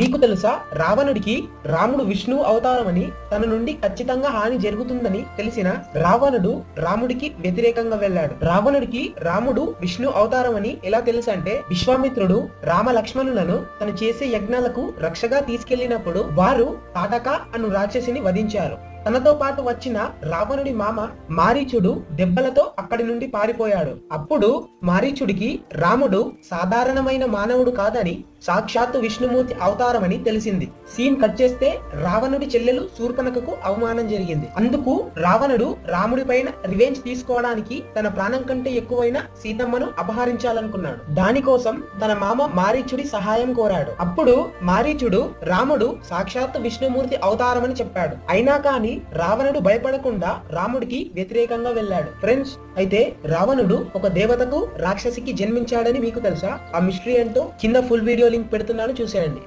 మీకు తెలుసా? రావణుడికి రాముడు విష్ణు అవతారమని తన నుండి ఖచ్చితంగా హాని జరుగుతుందని తెలిసిన రావణుడు రాముడికి వ్యతిరేకంగా వెళ్ళాడు. రావణుడికి రాముడు విష్ణు అవతారమని ఎలా తెలుసు అంటే విశ్వామిత్రుడు రామ లక్ష్మణులను తను చేసే యజ్ఞాలకు రక్షగా తీసుకెళ్ళినప్పుడు వారు తాటక అను రాక్షసిని వధించారు. తనతో పాటు వచ్చిన రావణుడి మామ మారీచుడు దెబ్బలతో అక్కడి నుండి పారిపోయాడు. అప్పుడు మారీచుడికి రాముడు సాధారణమైన మానవుడు కాదని సాక్షాత్తు విష్ణుమూర్తి అవతారమని తెలిసింది. సీన్ కట్ చేస్తే రావణుడి చెల్లెలు శూర్పణకకు అవమానం జరిగింది. అందుకు రావణుడు రాముడి పైన రివెంజ్ తీసుకోవడానికి తన ప్రాణం కంటే ఎక్కువైన సీతమ్మను అపహరించాలనుకున్నాడు. దానికోసం తన మామ మారీచుడి సహాయం కోరాడు. అప్పుడు మారీచుడు రాముడు సాక్షాత్తు విష్ణుమూర్తి అవతారమని చెప్పాడు. అయినా కానీ రావణుడు భయపడకుండా రాముడికి వ్యతిరేకంగా వెళ్ళాడు. ఫ్రెండ్స్ అయితే రావణుడు ఒక దేవతకు రాక్షసికి జన్మించాడని మీకు తెలుసా? ఆ మిస్టరీ ఏంటో కింద ఫుల్ వీడియో లింక్ పెడుతున్నాను చూసేయండి.